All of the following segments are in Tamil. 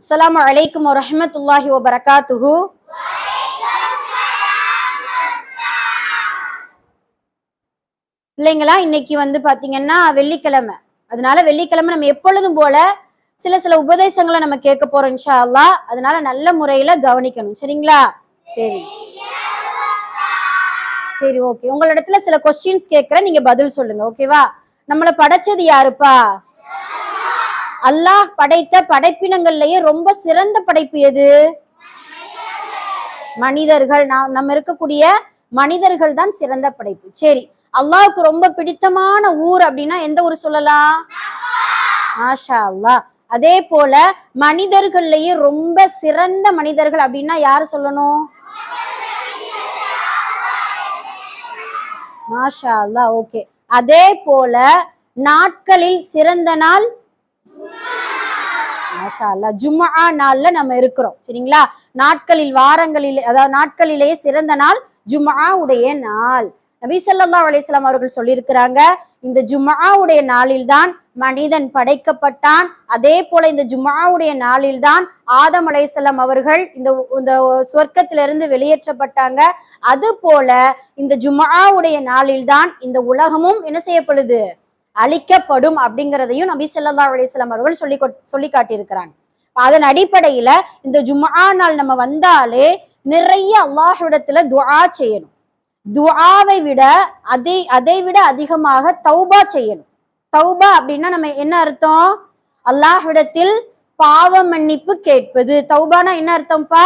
அஸ்லாம் வலைக்கம் வரமத்துல்லாஹி வபரகாத்துஹு. பிள்ளைங்களா இன்னைக்கு வந்து பாத்தீங்கன்னா வெள்ளிக்கிழமை. அதனால வெள்ளிக்கிழமை நம்ம எப்பொழுதும் போல சில சில உபதேசங்களை நம்ம கேட்க போறோம் இன்ஷா அல்லா அதனால நல்ல முறையில கவனிக்கணும். சரிங்களா? சரி. சரி ஓகே. உங்களிடத்துல சில கொஸ்டின்ஸ் கேட்கறேன். நீங்க பதில் சொல்லுங்க ஓகேவா? நம்மளை படைச்சது யாருப்பா? அல்லாஹ் படைத்த படைப்பினங்கள்லயே ரொம்ப சிறந்த படைப்பு எது? மனிதர்கள். நாம் நம்ம இருக்கக்கூடிய மனிதர்கள் தான் சிறந்த படைப்பு. சரி அல்லாவுக்கு ரொம்ப பிடித்தமான ஊர் அப்படின்னா எந்த ஊர் சொல்லலாம்? ஆஷா அல்லாஹ் அதே போல மனிதர்கள்லயே ரொம்ப சிறந்த மனிதர்கள் அப்படின்னா யார் சொல்லணும்? மாஷா அல்லாஹ் ஓகே. அதே போல நாட்களில் சிறந்த நாள் மாஷா நாள்ல நம்ம இருக்கிறோம். சரிங்களா? நாட்களில் வாரங்களில் அதாவது நாட்களிலேயே சிறந்த நாள் ஜும்மா உடைய நாள். நபி ஸல்லல்லாஹு அலிஸ்லாம் அவர்கள் சொல்லியிருக்கிறாங்க இந்த ஜும்ஆவுடைய நாளில்தான் மனிதன் படைக்கப்பட்டான். அதே போல இந்த ஜும்மாவுடைய நாளில்தான் ஆதம் அலைஹிஸ்ஸலாம் அவர்கள் இந்த இந்த சொர்க்கத்திலிருந்து வெளியேற்றப்பட்டாங்க. அது போல இந்த ஜும்மாவுடைய நாளில்தான் இந்த உலகமும் என்ன செய்யப்படுது? அழிக்கப்படும் அப்படிங்கிறதையும் நபி ஸல்லல்லாஹு அலிஸ்லாம் அவர்கள் சொல்லி கொட்- சொல்லி காட்டியிருக்கிறாங்க. அதன் அடிப்படையில இந்த ஜுமா நாள் நம்ம வந்தாலே நிறைய அல்லாஹ்விடத்துல துஆ செய்யணும். துஆவை விட அதை அதை விட அதிகமாக தௌபா செய்யணும். தௌபா அப்படின்னா நம்ம என்ன அர்த்தம்? அல்லாஹ்விடத்தில் பாவ மன்னிப்பு கேட்பது. தௌபானா என்ன அர்த்தம்ப்பா?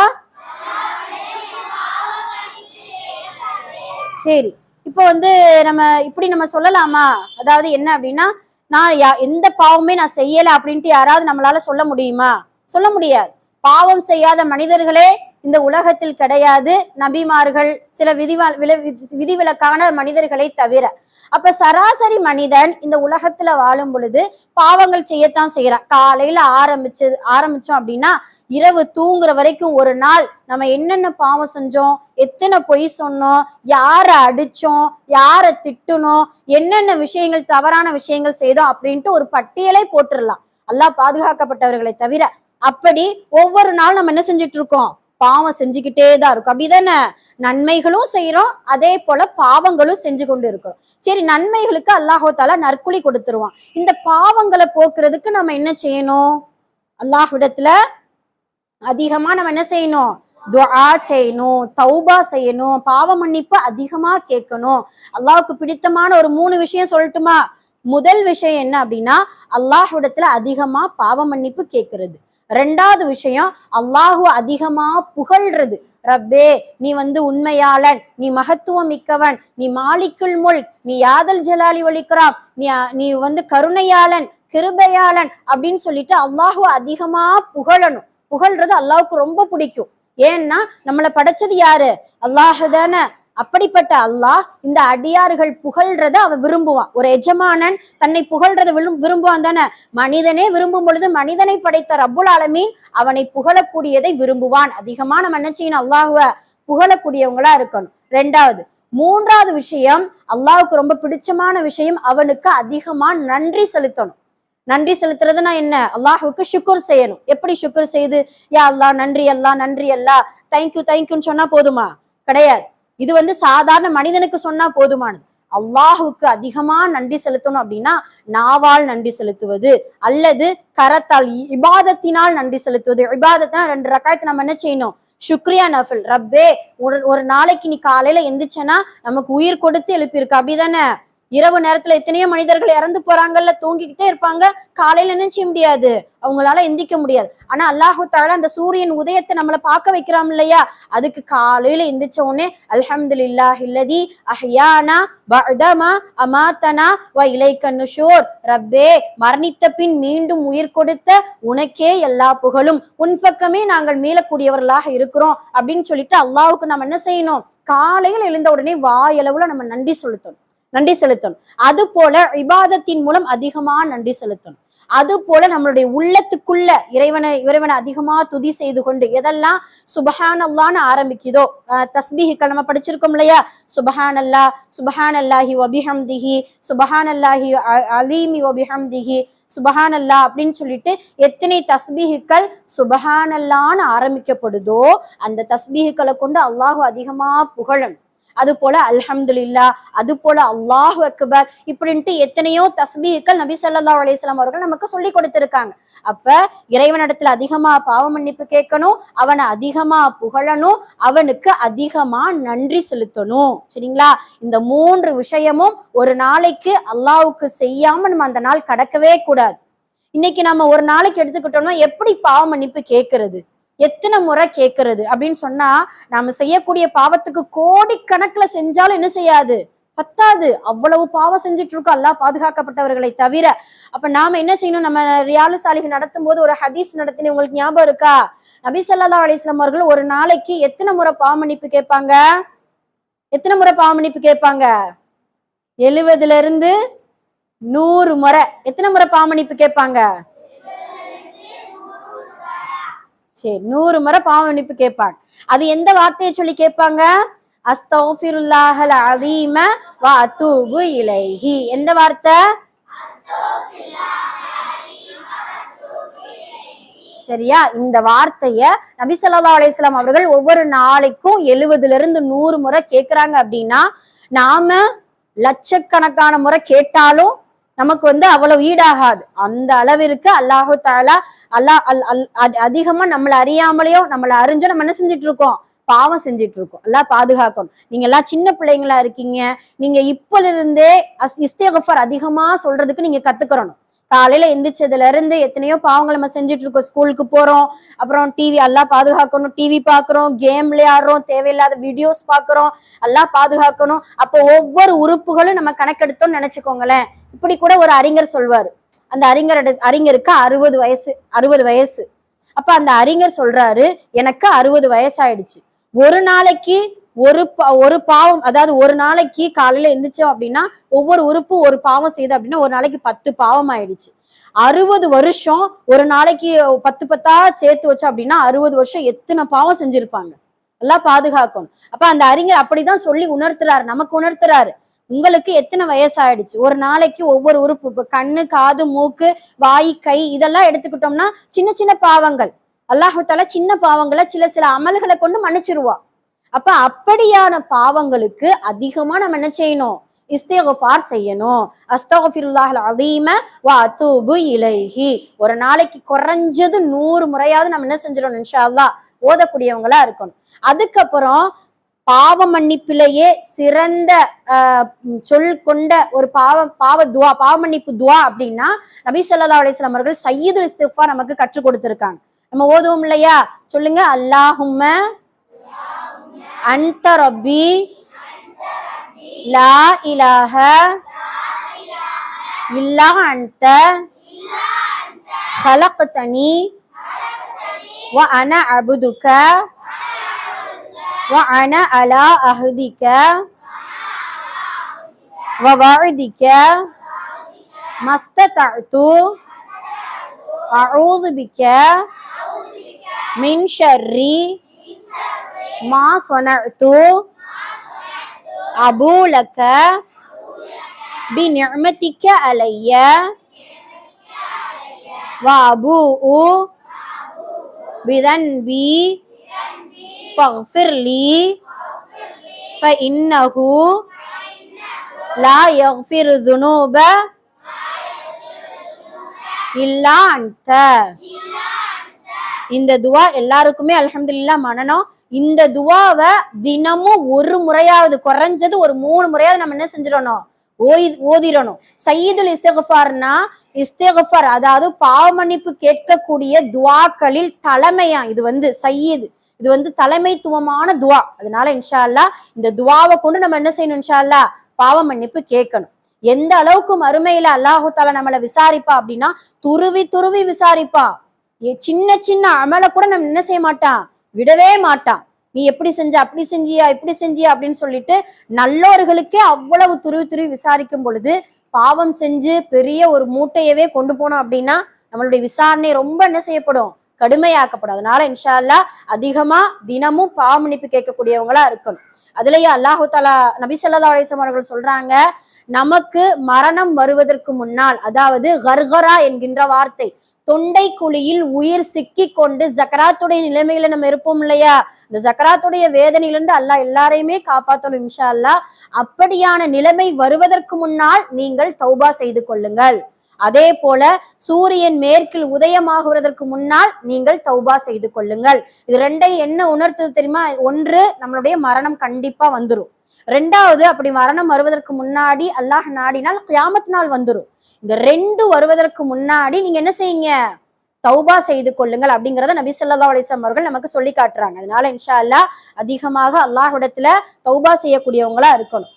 சரி. இப்போ வந்து நம்ம இப்படி நம்ம சொல்லலாமா? அதாவது என்ன அப்படின்னா நான் யா- எந்த பாவமே நான் செய்யலை அப்படின்ட்டு யாராவது நம்மளால சொல்ல முடியுமா? சொல்ல முடியாது. பாவம் செய்யாத மனிதர்களே இந்த உலகத்தில் கிடையாது. நபிமார்கள் சில விதிவா வில- விதிவிலக்கான மனிதர்களை தவிர. அப்ப சராசரி மனிதன் இந்த உலகத்துல வாழும் பொழுது பாவங்கள் செய்யத்தான் செய்யறான் காலையில ஆரம்பிச்சு ஆரம்பிச்சோம் அப்படின்னா இரவு தூங்குற வரைக்கும் ஒரு நாள் நம்ம என்னென்ன பாவம் செஞ்சோம் எத்தனை பொய் சொன்னோம் யாரை அடிச்சோம் யாரை திட்டணும் என்னென்ன விஷயங்கள் தவறான விஷயங்கள் செய்தோம் அப்படின்ட்டு ஒரு பட்டியலை போட்டுடலாம். அல்லாஹ் பாதுகாக்கப்பட்டவர்களை தவிர அப்படி ஒவ்வொரு நாள் நம்ம என்ன செஞ்சுட்டு இருக்கோம்? பாவம் செஞ்சுக்கிட்டே தான் இருக்கும். அப்படிதானே? நன்மைகளும் செய்யறோம் அதே போல பாவங்களும் செஞ்சு கொண்டு இருக்கிறோம். சரி நன்மைகளுக்கு அல்லாஹோ தாலா நற்குலி கொடுத்துருவான். இந்த பாவங்களை போக்குறதுக்கு நம்ம என்ன செய்யணும்? அல்லாஹ் இடத்துல அதிகமா நம்ம என்ன செய்யணும்? துஆ செய்யணும் தௌபா செய்யணும் பாவ மன்னிப்பு அதிகமா கேட்கணும். அல்லாவுக்கு பிடித்தமான ஒரு மூணு விஷயம் சொல்லட்டுமா? முதல் விஷயம் என்ன அப்படின்னா அல்லாஹ்விடத்துல அதிகமா பாவ மன்னிப்பு கேட்கறது. ரெண்டாவது விஷயம் அல்லாஹு அதிகமா புகழ்றது. ரப்பே நீ வந்து உண்மையாளன் நீ மகத்துவம் மிக்கவன் நீ மாலிக்குள் முல் நீ யாதல் ஜலாலி ஒலிக்கிறாம் நீ நீ வந்து கருணையாளன் கிருபையாளன் அப்படின்னு சொல்லிட்டு அல்லாஹு அதிகமா புகழணும். புகழ்றது அல்லாவுக்கு ரொம்ப பிடிக்கும். ஏன்னா நம்மளை படைச்சது யாரு? அல்லாஹ் தானே. அப்படிப்பட்ட அல்லாஹ் இந்த அடியார்கள் புகழ்றத அவன் விரும்புவான். ஒரு எஜமானன் தன்னை புகழ்றத விரும்புவான் தானே. மனிதனே விரும்பும் பொழுது மனிதனை படைத்த ரப்புல் ஆலமீன் அவனை புகழக்கூடியதை விரும்புவான். அதிகமா நம்ம அல்லாஹுவ புகழக்கூடியவங்களா இருக்கணும். ரெண்டாவது மூன்றாவது விஷயம் அல்லாவுக்கு ரொம்ப பிடிச்சமான விஷயம் அவனுக்கு அதிகமா நன்றி செலுத்தணும். நன்றி செலுத்துறதுனா என்ன? அல்லாஹுக்கு சுக்குர் செய்யணும். எப்படி சுக்குர் செய்து? யா அல்லாஹ் நன்றி அல்லாஹ் நன்றி அல்லா தேங்க்யூ தேங்க்யூன்னு சொன்னா போதுமா? கிடையாது. இது வந்து சாதாரண மனிதனுக்கு சொன்னா போதுமானது. அல்லாஹுக்கு அதிகமா நன்றி செலுத்தணும் அப்படின்னா நாவால் நன்றி செலுத்துவது அல்லது கரத்தால் இபாதத்தினால் நன்றி செலுத்துவது. இபாதத்தினா ரெண்டு ரக்காயத்தை நம்ம என்ன செய்யணும்? சுக்ரியா நஃபில். ரப்பே ஒரு ஒரு நாளைக்கு நீ காலையில எந்திரிச்சனா நமக்கு உயிர் கொடுத்து எழுப்பியிருக்க. அப்படிதானே? இரவு நேரத்துல எத்தனையோ மனிதர்கள் இறந்து போறாங்கல்ல தூங்கிக்கிட்டே இருப்பாங்க. காலையில என்ன செய்ய முடியாது. அவங்களால எந்திக்க முடியாது. ஆனா அல்லாஹு தால அந்த சூரியன் உதயத்தை நம்மளை பார்க்க வைக்கிறான் இல்லையா? அதுக்கு காலையில எந்திரிச்ச உடனே அல்ஹம்துலில்லாஹ் இல்லதி அஹ்யானா பஅதமா அமாத்தனா வ இலைக்க நுஷூர். ரப்பே மரணித்த பின் மீண்டும் உயிர் கொடுத்த உனக்கே எல்லா புகழும். உன் பக்கமே நாங்கள் மீளக்கூடியவர்களாக இருக்கிறோம். அப்படின்னு சொல்லிட்டு அல்லாவுக்கு நம்ம என்ன செய்யணும்? காலையில் எழுந்த உடனே வாயளவுல நம்ம நன்றி செலுத்தணும். நன்றி செலுத்தணும் அது போல இபாதத்தின் மூலம் அதிகமா நன்றி செலுத்தணும் அது போல நம்மளுடைய உள்ளத்துக்குள்ள இறைவனை இறைவனை அதிகமா துதி செய்து கொண்டு எதெல்லாம் சுபஹான் அல்லான்னு ஆரம்பிக்குதோ அஹ் நம்ம படிச்சிருக்கோம் இல்லையா? சுபஹான் அல்லா சுபஹான் அல்லாஹி ஒபிஹம் திஹி சுபஹான் அல்லாஹி அலீமி ஒபிஹம் திஹி சுபஹான் அல்லா அப்படின்னு சொல்லிட்டு எத்தனை தஸ்பீஹுக்கள் சுபஹானல்லான்னு ஆரம்பிக்கப்படுதோ அந்த தஸ்பீஹுக்களை கொண்டு அல்லாஹு அதிகமா புகழணும் அது போல அல்ஹம்துல்லா அது போல அல்லாஹு அக்பர் இப்படின்ட்டு எத்தனையோ தஸ்பீஹுக்கள் நபி சொல்லா அலிஸ்லாம் அவர்கள் நமக்கு சொல்லி கொடுத்திருக்காங்க. அப்ப இறைவனிடத்துல அதிகமா பாவ மன்னிப்பு கேட்கணும் அவனை அதிகமா புகழணும் அவனுக்கு அதிகமா நன்றி செலுத்தணும். சரிங்களா? இந்த மூன்று விஷயமும் ஒரு நாளைக்கு அல்லாவுக்கு செய்யாம நம்ம அந்த நாள் கடக்கவே கூடாது. இன்னைக்கு நம்ம ஒரு நாளைக்கு எடுத்துக்கிட்டோம்னா எப்படி பாவ மன்னிப்பு கேட்கறது? எத்தனை முறை கேட்கறது அப்படின்னு சொன்னா நாம செய்யக்கூடிய பாவத்துக்கு கோடிக்கணக்குல செஞ்சாலும் என்ன செய்யாது? பத்தாது. அவ்வளவு பாவம் செஞ்சுட்டு இருக்கோம் அல்லாஹ் பாதுகாக்கப்பட்டவர்களை தவிர. அப்ப நாம என்ன செய்யணும்? நம்ம ரியாலுசாலிகள் நடத்தும் போது ஒரு ஹதீஸ் நடத்தின உங்களுக்கு ஞாபகம் இருக்கா? நபி சல்லா அலிஸ்லாம் அவர்கள் ஒரு நாளைக்கு எத்தனை முறை பாவமன்னிப்பு கேட்பாங்க? எத்தனை முறை பாவமன்னிப்பு கேட்பாங்க? எழுவதுல இருந்து நூறு முறை. எத்தனை முறை பாவமன்னிப்பு கேட்பாங்க? சரி நூறு முறை பாவமன்னிப்பு கேட்பாங்க அது எந்த வார்த்தையை சொல்லி கேட்பாங்க? அஸ்தௌஃபிருல்லாஹல் அதீம வா தூபு இலைஹி. எந்த வார்த்தை? சரியா? இந்த வார்த்தைய நபி ஸல்லல்லாஹு அவர்கள் ஒவ்வொரு நாளைக்கும் எழுவதுல இருந்து நூறு முறை கேட்கிறாங்க அப்படின்னா நாம லட்சக்கணக்கான முறை கேட்டாலும் நமக்கு வந்து அவ்வளவு ஈடாகாது. அந்த அளவிற்கு அல்லாஹு தாலா அல்லாஹ் அல் அல் அதிகமா நம்மளை அறியாமலையோ நம்மளை அறிஞ்சோ நம்ம என்ன செஞ்சுட்டு இருக்கோம் பாவம் செஞ்சுட்டு இருக்கோம் எல்லாம் பாதுகாக்கணும். நீங்க எல்லாம் சின்ன பிள்ளைங்களா இருக்கீங்க. நீங்க இப்பல இருந்தே இஸ்தேகஃபர் அதிகமா சொல்றதுக்கு நீங்க கத்துக்கிறணும். காலையில எந்திரிச்சதுல இருந்து எத்தனையோ பாவங்கள் நம்ம செஞ்சுட்டு இருக்கோம் ஸ்கூலுக்கு போறோம் அப்புறம் டிவி எல்லாம் பாதுகாக்கணும் டிவி பாக்குறோம் கேம் விளையாடுறோம் தேவையில்லாத வீடியோஸ் பாக்குறோம் எல்லாம் பாதுகாக்கணும். அப்போ ஒவ்வொரு உறுப்புகளும் நம்ம கணக்கெடுத்தோம்னு நினைச்சுக்கோங்களேன். இப்படி கூட ஒரு அறிஞர் சொல்வாரு. அந்த அறிஞர் அறிஞருக்கு அறுபது வயசு அறுபது வயசு. அப்ப அந்த அறிஞர் சொல்றாரு எனக்கு அறுபது வயசாயிடுச்சு. ஒரு நாளைக்கு ஒரு பா- ஒரு பாவம் அதாவது ஒரு நாளைக்கு காலையில எந்திரிச்சோம் அப்படின்னா ஒவ்வொரு உறுப்பு ஒரு பாவம் செய்யுது அப்படின்னா ஒரு நாளைக்கு பத்து பாவம் ஆயிடுச்சு. அறுபது வருஷம் ஒரு நாளைக்கு பத்து பத்தா சேர்த்து வச்சோம் அப்படின்னா அறுபது வருஷம் எத்தனை பாவம் செஞ்சிருப்பாங்க? எல்லாம் பாதுகாக்கணும். அப்ப அந்த அறிஞர் அப்படிதான் சொல்லி உணர்த்துறாரு நமக்கு உணர்த்துறாரு. உங்களுக்கு எத்தனை வயசாயிடுச்சு? ஒரு நாளைக்கு ஒவ்வொரு உறுப்பு இப்போ கண்ணு காது மூக்கு வாய் கை இதெல்லாம் எடுத்துக்கிட்டோம்னா சின்ன சின்ன பாவங்கள். அல்லாஹால சின்ன பாவங்களை சில சில அமல்களை கொண்டு மன்னிச்சிருவா அப்ப அப்படியான பாவங்களுக்கு அதிகமா நம்ம என்ன செய்யணும்? இஸ்திகஃபார் செய்யணும். அஸ்தகஃபிருல்லாஹல் அதீம வா அத்தூபு இலைஹி. ஒரு நாளைக்கு குறைஞ்சது நூறு முறையாவது நம்ம என்ன செஞ்சிடணும் இன்ஷா ஓதக்கூடியவங்களா இருக்கணும். அதுக்கப்புறம் பாவ மன்னிப்பிலேயே சிறந்த ஆஹ், சொல் கொண்ட ஒரு பாவ பாவ துவா பாவ மன்னிப்பு துவா அப்படின்னா நபி சொல்லா அலிஸ்லாம் அவர்கள் சையீது இஸ்திஃபா நமக்கு கற்றுக் கொடுத்துருக்காங்க. நம்ம ஓதுவோம் இல்லையா? சொல்லுங்க. அல்லாஹும்ம أنت ربي لا إله إلا أنت خلقتني وأنا عبدك وأنا على أهدك ووعدك ما استطعت أعوذ بك من شر மா சொனத்து அபூலக்க பி நிமதிக்க அலைய வாபு அபூ பிதன்பி ஃபஃபிர்லி ஃபஇன்னஹு லா யஃபிரு துனூப இல்லா அந்த இந்த துவா எல்லாருக்குமே அலமதுல்லா மனனோ இந்த துவாவை தினமும் ஒரு முறையாவது குறைஞ்சது ஒரு மூணு முறையாவது நம்ம என்ன செஞ்சிடணும்? ஓய் ஓதிடணும். சையீதுல் இஸ்தகஃபார்னா இஸ்தகஃபார் அதாவது பாவ மன்னிப்பு கேட்கக்கூடிய துவாக்களில் தலைமையா இது வந்து சையீது. இது வந்து தலைமைத்துவமான துவா. அதனால இன்ஷா அல்லாஹ் இந்த துவாவை கொண்டு நம்ம என்ன செய்யணும் இன்ஷா அல்லா பாவ மன்னிப்பு கேட்கணும். எந்த அளவுக்கு மறுமையில அல்லாஹு தாலா நம்மளை விசாரிப்பா அப்படின்னா துருவி துருவி விசாரிப்பா. சின்ன சின்ன அமலை கூட நம்ம என்ன செய்ய மாட்டான்? விடவே மாட்டான். நீ எப்படி செஞ்ச அப்படி செஞ்சியா இப்படி செஞ்சியா அப்படின்னு சொல்லிட்டு நல்லோர்களுக்கே அவ்வளவு துருவி துருவி விசாரிக்கும் பொழுது பாவம் செஞ்சு பெரிய ஒரு மூட்டையவே கொண்டு போனோம் அப்படின்னா நம்மளுடைய விசாரணை ரொம்ப என்ன செய்யப்படும்? கடுமையாக்கப்படும். அதனால இன்ஷா அல்லாஹ் அதிகமா தினமும் பாவமன்னிப்பு கேட்கக்கூடியவங்களா இருக்கணும். அதுலயே அல்லாஹு தாலா நபி ஸல்லல்லாஹு அவர்கள் சொல்றாங்க நமக்கு மரணம் வருவதற்கு முன்னால் அதாவது கர்கரா என்கின்ற வார்த்தை தொண்டை குழியில் உயிர் சிக்கி கொண்டு ஜக்கராத்துடைய நிலைமையில நம்ம இருப்போம் இல்லையா? இந்த ஜக்கராத்துடைய வேதனையிலிருந்து அல்லாஹ் எல்லாரையுமே காப்பாற்றணும் இன்ஷா அல்லாஹ் அப்படியான நிலைமை வருவதற்கு முன்னால் நீங்கள் தௌபா செய்து கொள்ளுங்கள். அதே போல சூரியன் மேற்கில் உதயமாகுவதற்கு முன்னால் நீங்கள் தௌபா செய்து கொள்ளுங்கள். இது ரெண்டை என்ன உணர்த்தது தெரியுமா? ஒன்று நம்மளுடைய மரணம் கண்டிப்பா வந்துடும் ரெண்டாவது அப்படி மரணம் வருவதற்கு முன்னாடி அல்லாஹ் நாடினால் கியாமத் நாள் வந்துரும். இந்த ரெண்டு வருவதற்கு முன்னாடி நீங்க என்ன செய்யுங்க? தௌபா செய்து கொள்ளுங்கள் அப்படிங்கிறத நபி சொல்லா அலிசம் அவர்கள் நமக்கு சொல்லி காட்டுறாங்க. அதனால இன்ஷா அல்லா அதிகமாக அல்லாஹிடத்துல தௌபா செய்யக்கூடியவங்களா இருக்கணும்.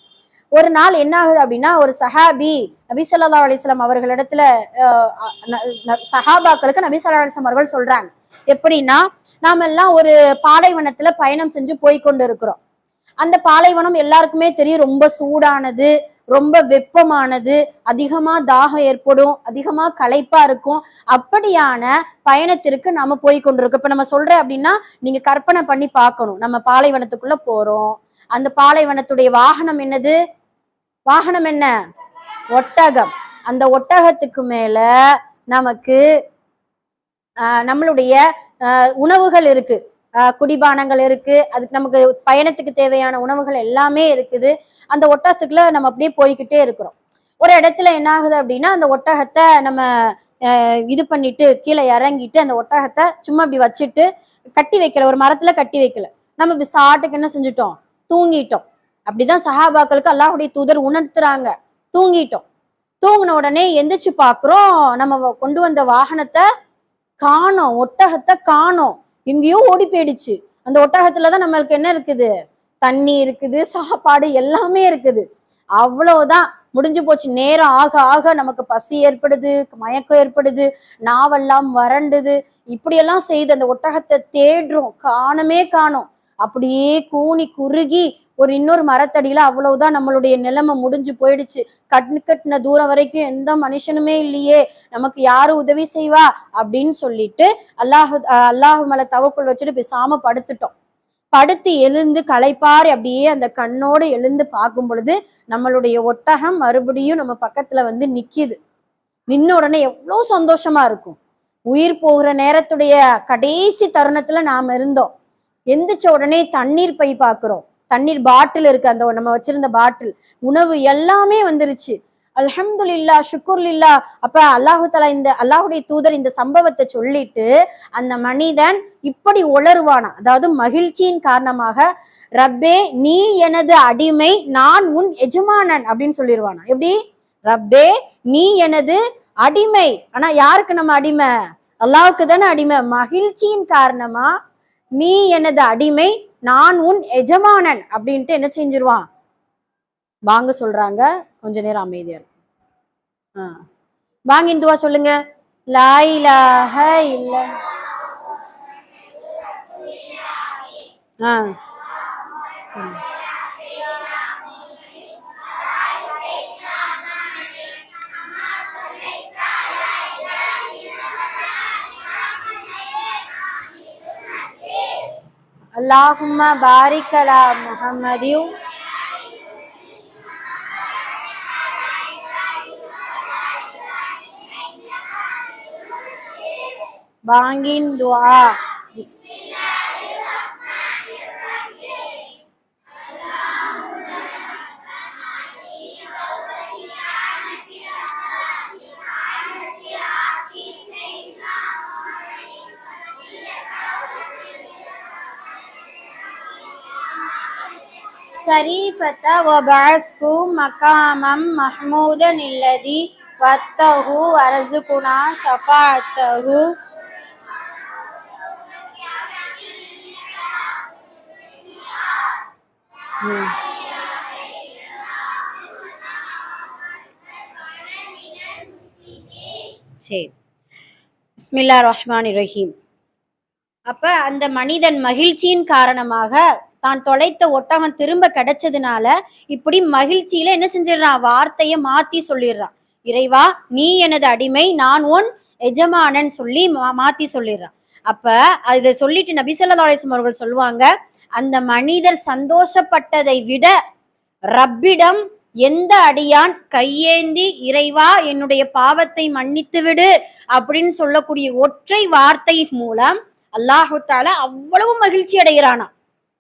ஒரு நாள் என்ன ஆகுது அப்படின்னா ஒரு சஹாபி நபி சொல்லா அலிஸ்லாம் அவர்களிடத்துல அஹ், சஹாபாக்களுக்கு நபி சொல்லா அலிஸ்லாம் அவர்கள் சொல்றாங்க. எப்படின்னா நாம எல்லாம் ஒரு பாலைவனத்துல பயணம் செஞ்சு போய் கொண்டு இருக்கிறோம் அந்த பாலைவனம் எல்லாருக்குமே தெரியும் ரொம்ப சூடானது ரொம்ப வெப்பமானது அதிகமா தாகம் ஏற்படும் அதிகமா களைப்பா இருக்கும். அப்படியான பயணத்திற்கு நாம போய் கொண்டிருக்கோம். இப்ப நம்ம சொல்றேன் அப்படின்னா நீங்க கற்பனை பண்ணி பார்க்கணும். நம்ம பாலைவனத்துக்குள்ள போறோம். அந்த பாலைவனத்துடைய வாகனம் என்னது? வாகனம் என்ன? ஒட்டகம். அந்த ஒட்டகத்துக்கு மேல நமக்கு ஆஹ், நம்மளுடைய ஆஹ், உணவுகள் இருக்கு. ஆஹ், குடிபானங்கள் இருக்கு. அதுக்கு நமக்கு பயணத்துக்கு தேவையான உணவுகள் எல்லாமே இருக்குது. அந்த ஒட்டகத்துக்குள்ள நம்ம அப்படியே போய்கிட்டே இருக்கிறோம். ஒரு இடத்துல என்ன ஆகுது அப்படின்னா அந்த ஒட்டகத்தை நம்ம இது பண்ணிட்டு கீழே இறங்கிட்டு அந்த ஒட்டகத்தை சும்மா இப்படி வச்சுட்டு கட்டி வைக்கல ஒரு மரத்துல கட்டி வைக்கல. நம்ம இப்படி சாட்டுக்கு என்ன செஞ்சுட்டோம்? தூங்கிட்டோம். அப்படிதான் சஹாபாக்களுக்கு அல்லாஹுடைய தூதர் உணர்த்துறாங்க. தூங்கிட்டோம். தூங்கின உடனே எந்திரிச்சு பாக்குறோம் நம்ம வ- கொண்டு வந்த வாகனத்தை காணோம் ஒட்டகத்தை காணோம். எங்கேயோ ஓடி போயிடுச்சு. அந்த ஒட்டகத்துலதான் நம்மளுக்கு என்ன இருக்குது? தண்ணி இருக்குது சாப்பாடு எல்லாமே இருக்குது. அவ்வளவுதான். முடிஞ்சு போச்சு. நேரம் ஆக ஆக நமக்கு பசி ஏற்படுது மயக்கம் ஏற்படுது நாவெல்லாம் வறண்டுது. இப்படியெல்லாம் செய்து அந்த ஒட்டகத்தை தேடுறோம். காணமே காணோம். அப்படியே கூனி குறுகி ஒரு இன்னொரு மரத்தடியில அவ்வளவுதான் நம்மளுடைய நிலைமை முடிஞ்சு போயிடுச்சு. கட்டு கட்டின தூரம் வரைக்கும் எந்த மனுஷனுமே இல்லையே. நமக்கு யாரு உதவி செய்வா? அப்படின்னு சொல்லிட்டு அல்லாஹு அஹ் அல்லாஹ் மேல தவக்குள் வச்சுட்டு பேசாம படுத்துட்டோம். படுத்து எழுந்து களைப்பாரி அப்படியே அந்த கண்ணோடு எழுந்து பார்க்கும் பொழுது நம்மளுடைய ஒட்டகம் மறுபடியும் நம்ம பக்கத்துல வந்து நிக்கிது. நின்ன உடனே எவ்வளோ சந்தோஷமா இருக்கும். உயிர் போகிற நேரத்துடைய கடைசி தருணத்துல நாம் இருந்தோம். எந்திரிச்ச உடனே தண்ணீர் பை பார்க்குறோம். தண்ணீர் பாட்டில் இருக்கு அந்த நம்ம வச்சிருந்த பாட்டில். உணவு எல்லாமே வந்துருச்சு. அல்ஹம்துலில்லா ஷுக்குர்லில்லா. அப்ப அல்லாஹு தலா இந்த அல்லாஹுடைய தூதர் இந்த சம்பவத்தை சொல்லிட்டு அந்த மனிதன் இப்படி உளருவானா அதாவது மகிழ்ச்சியின் காரணமாக ரப்பே நீ எனது அடிமை நான் உன் எஜமானன் அப்படின்னு சொல்லிடுவானா எப்படி? ரப்பே நீ எனது அடிமை. ஆனா யாருக்கு நம்ம அடிமை? அல்லாவுக்கு தானே அடிமை. மகிழ்ச்சியின் காரணமா நீ எனது அடிமை நான் உன் எஜமானன் அப்படின்ட்டு என்ன செஞ்சிருவான்? வாங்க சொல்றாங்க. கொஞ்ச நேரம் அமைதியா இருக்கும் ஆ. வாங்க இந்துவா சொல்லுங்க லாயிலாக இல்ல ஆ சொல்லு. அல்லாஹும்ம முகமதியும் முஹம்மதியும் பாங்கின் துஆ பிஸ்- شريفة وبعثه مقاما محمودا الذي وته وارزقنا شفاعته சரி. பிஸ்மில்லா ரஹ்மான் ரஹீம். அப்ப அந்த மனிதன் மகிழ்ச்சியின் காரணமாக தான் தொலைத்த ஒட்டகம் திரும்ப கிடைச்சதுனால இப்படி மகிழ்ச்சியில என்ன செஞ்சிடறான்? வார்த்தைய மாத்தி சொல்லிடுறான். இறைவா நீ எனது அடிமை நான் உன் எஜமானன் சொல்லி மா- மாத்தி சொல்லிடுறான். அப்ப அதை சொல்லிட்டு நபிசல்லாசம் அவர்கள் சொல்லுவாங்க அந்த மனிதர் சந்தோஷப்பட்டதை விட ரப்பிடம் எந்த அடியான் கையேந்தி இறைவா என்னுடைய பாவத்தை மன்னித்து விடு அப்படின்னு சொல்லக்கூடிய ஒற்றை வார்த்தை மூலம் அல்லாஹு தாலா அவ்வளவு மகிழ்ச்சி அடைகிறானா.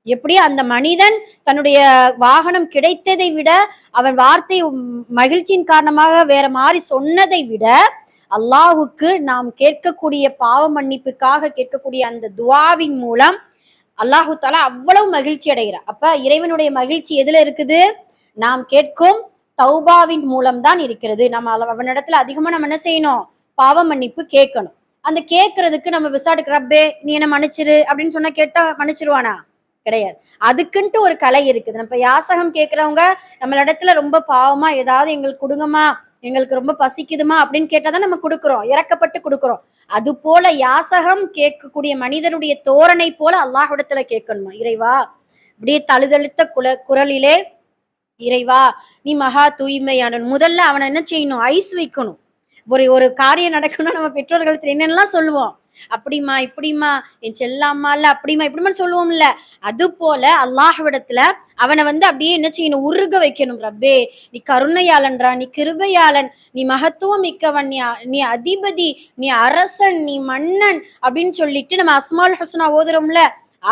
எப்படி அந்த மனிதன் தன்னுடைய வாகனம் கிடைத்ததை விட அவன் வார்த்தை மகிழ்ச்சியின் காரணமாக வேற மாதிரி சொன்னதை விட அல்லாஹுக்கு நாம் கேட்கக்கூடிய பாவ மன்னிப்புக்காக கேட்கக்கூடிய அந்த துவாவின் மூலம் அல்லாஹு தாலா அவ்வளவு மகிழ்ச்சி அடைகிறார். அப்ப இறைவனுடைய மகிழ்ச்சி எதுல இருக்குது? நாம் கேட்கும் தௌபாவின் மூலம்தான் இருக்கிறது. நம்ம அவனிடத்துல அதிகமா நம்ம என்ன செய்யணும்? பாவ மன்னிப்பு கேட்கணும். அந்த கேட்கறதுக்கு நம்ம விசாரிக்க ரப்பே நீ என்ன மன்னிச்சிரு? அப்படின்னு சொன்னா கேட்டா மன்னிச்சிருவானா? கிடையாது. அதுக்குன்ட்டு ஒரு கலை இருக்குது. நம்ம யாசகம் கேட்குறவங்க நம்மளிடத்துல ரொம்ப பாவமா ஏதாவது எங்களுக்கு கொடுங்கம்மா எங்களுக்கு ரொம்ப பசிக்குதுமா அப்படின்னு கேட்டாதான் நம்ம கொடுக்குறோம். இறக்கப்பட்டு கொடுக்குறோம். அது போல யாசகம் கேட்கக்கூடிய மனிதருடைய தோரணை போல அல்லாஹிடத்துல கேட்கணுமா? இறைவா அப்படியே தழுதழுத்த குல குரலிலே இறைவா நீ மகா தூய்மையான முதல்ல அவனை என்ன செய்யணும்? ஐஸ் வைக்கணும். ஒரு ஒரு காரியம் நடக்கணும்னா நம்ம பெற்றோர்கள் என்னென்னலாம் சொல்லுவோம்? அப்படிமா இப்படிமா என் செல்லாமா அப்படிமா இப்படிமா சொல்லுவோம்ல. அது போல அல்லாஹ்விடத்துல அவனை வந்து அப்படியே என்ன செய்யணும் உருக வைக்கணும் ரப்பே. நீ கருணையாளன்றா நீ கிருபையாளன் நீ மகத்துவம் மிக்கவன் நீ நீ அதிபதி நீ அரசன் நீ மன்னன் அப்படின்னு சொல்லிட்டு நம்ம அஸ்மால் ஹசனா ஓதுறோம்ல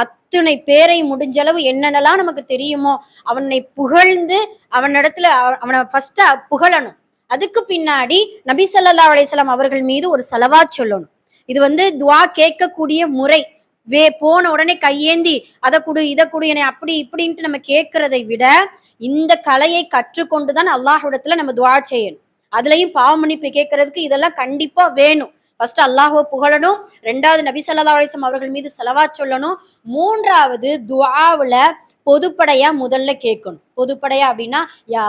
அத்துணை பேரை முடிஞ்சளவு என்னென்னலாம் நமக்கு தெரியுமோ அவனை புகழ்ந்து அவனிடத்துல அவனை ஃபர்ஸ்ட் புகழணும். அதுக்கு பின்னாடி நபி சல்லா அலையம் அவர்கள் மீது ஒரு செலவா சொல்லணும். இது வந்து துவா கேட்கக்கூடிய முறை. வே போன உடனே கையேந்தி அதை கொடு இதை கொடு என்னை அப்படி இப்படின்ட்டு நம்ம கேட்கறதை விட இந்த கலையை கற்றுக்கொண்டு தான் அல்லாஹிடத்துல நம்ம துவா செய்யணும். அதுலயும் பாவமன்னிப்பு கேட்கறதுக்கு இதெல்லாம் கண்டிப்பா வேணும். ஃபர்ஸ்ட் அல்லாஹோ புகழணும். ரெண்டாவது நபி சல்லா அலைஹி அவர்கள் மீது செலவா சொல்லணும். மூன்றாவது துவாவில் பொதுப்படையா முதல்ல கேட்கணும். பொதுப்படையா அப்படின்னா யா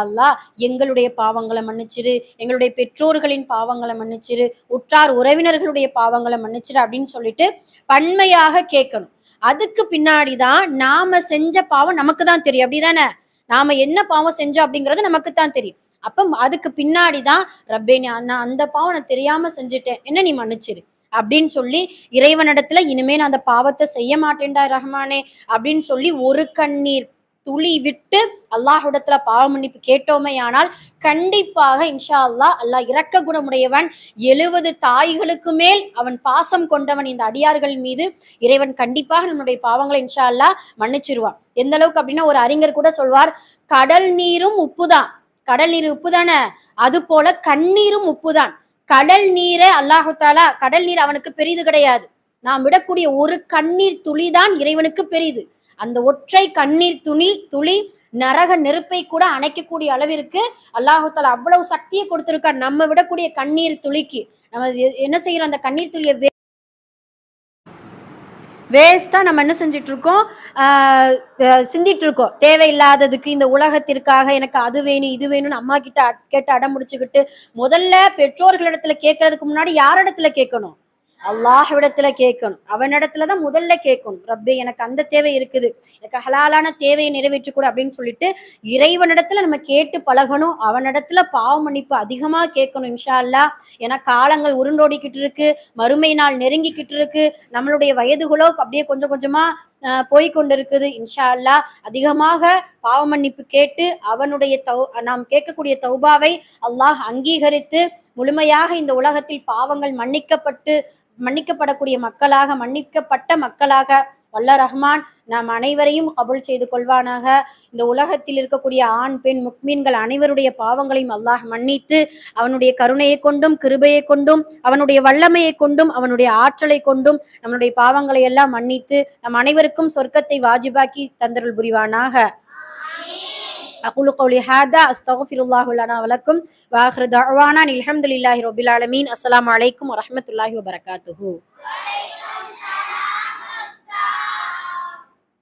எங்களுடைய பாவங்களை மன்னிச்சிரு எங்களுடைய பெற்றோர்களின் பாவங்களை மன்னிச்சிரு உற்றார் உறவினர்களுடைய பாவங்களை மன்னிச்சிரு அப்படின்னு சொல்லிட்டு பன்மையாக கேட்கணும். அதுக்கு பின்னாடி தான் நாம செஞ்ச பாவம் நமக்கு தான் தெரியும். அப்படிதானே? நாம என்ன பாவம் செஞ்சோம் அப்படிங்கிறது நமக்கு தான் தெரியும். அப்ப அதுக்கு பின்னாடி தான் ரப்பே நான் நான் அந்த பாவம் நான் தெரியாம செஞ்சுட்டேன். என்ன நீ மன்னிச்சிரு? அப்படின்னு சொல்லி இறைவனிடத்துல இனிமே நான் அந்த பாவத்தை செய்ய மாட்டேன்டா ரஹ்மானே அப்படின்னு சொல்லி ஒரு கண்ணீர் துளி விட்டு அல்லாஹுடத்துல பாவ மன்னிப்பு கேட்டோமே ஆனால் கண்டிப்பாக இன்ஷா அல்லாஹ் அல்லாஹ் இரக்க குணமுடையவன் எழுவது தாய்களுக்கு மேல் அவன் பாசம் கொண்டவன் இந்த அடியார்கள் மீது இறைவன் கண்டிப்பாக நம்முடைய பாவங்களை இன்ஷா அல்லாஹ் மன்னிச்சிருவான். எந்த அளவுக்கு அப்படின்னா ஒரு அறிஞர் கூட சொல்வார் கடல் நீரும் உப்புதான். கடல் நீர் உப்பு தானே அது போல கண்ணீரும் உப்புதான். கடல் நீரை அல்லாஹாலா கடல் நீர் அவனுக்கு பெரிது கிடையாது. நாம் விடக்கூடிய ஒரு கண்ணீர் துளிதான் இறைவனுக்கு பெரிது. அந்த ஒற்றை கண்ணீர் துணி துளி நரக நெருப்பை கூட அணைக்கக்கூடிய அளவிற்கு அல்லாஹால அவ்வளவு சக்தியை கொடுத்திருக்கார். நம்ம விடக்கூடிய கண்ணீர் துளிக்கு. நம்ம என்ன செய்யறோம்? அந்த கண்ணீர் துளியை வேஸ்ட்டாக நம்ம என்ன செஞ்சிட்ருக்கோம்? சிந்திட்டுருக்கோம் தேவையில்லாததுக்கு இந்த உலகத்திற்காக எனக்கு அது வேணும் இது வேணும்னு அம்மா கிட்ட கேட்டு அடம் முடிச்சுக்கிட்டு முதல்ல பெற்றோர்களிடத்துல கேட்கறதுக்கு முன்னாடி யாரிடத்துல கேட்கணும்? அல்லாஹ்விடத்துல கேட்கணும். அவனிடத்துல தான் முதல்ல கேட்கணும். ரப்பே எனக்கு அந்த தேவை இருக்குது. எனக்கு ஹலாலான தேவையை நிறைவேற்றி கூட அப்படின்னு சொல்லிட்டு இறைவனிடத்துல நம்ம கேட்டு பழகணும். அவனிடத்துல பாவ மன்னிப்பு அதிகமா கேட்கணும் இன்ஷா அல்லாஹ் ஏன்னா காலங்கள் உருண்டோடிக்கிட்டு இருக்கு. மறுமை நாள் நெருங்கிக்கிட்டு இருக்கு. நம்மளுடைய வயதுகளோ அப்படியே கொஞ்சம் கொஞ்சமா போய் கொண்டிருக்குது இன்ஷா அல்லாஹ் அதிகமாக பாவ மன்னிப்பு கேட்டு அவனுடைய தௌ நாம் கேட்கக்கூடிய தௌபாவை அல்லாஹ் அங்கீகரித்து முழுமையாக இந்த உலகத்தில் பாவங்கள் மன்னிக்கப்பட்டு மன்னிக்கப்படக்கூடிய மக்களாக மன்னிக்கப்பட்ட மக்களாக வல்ல ரஹ்மான் நாம் அனைவரையும் கபுல் செய்து கொள்வானாக இந்த உலகத்தில் இருக்கக்கூடிய ஆண் பெண் முக்மீன்கள் அனைவருடைய பாவங்களையும் அல்லாஹ் மன்னித்து அவனுடைய கருணையை கொண்டும் கிருபையை கொண்டும் அவனுடைய வல்லமையை கொண்டும் அவனுடைய ஆற்றலை கொண்டும் நம்மளுடைய பாவங்களை எல்லாம் மன்னித்து நம் அனைவருக்கும் சொர்க்கத்தை வாஜிபாக்கி தந்தருள் புரிவானாக أقول قولي هذا أستغفر الله لنا ولكم وآخر دعوانا الحمد لله رب العالمين السلام عليكم ورحمة الله وبركاته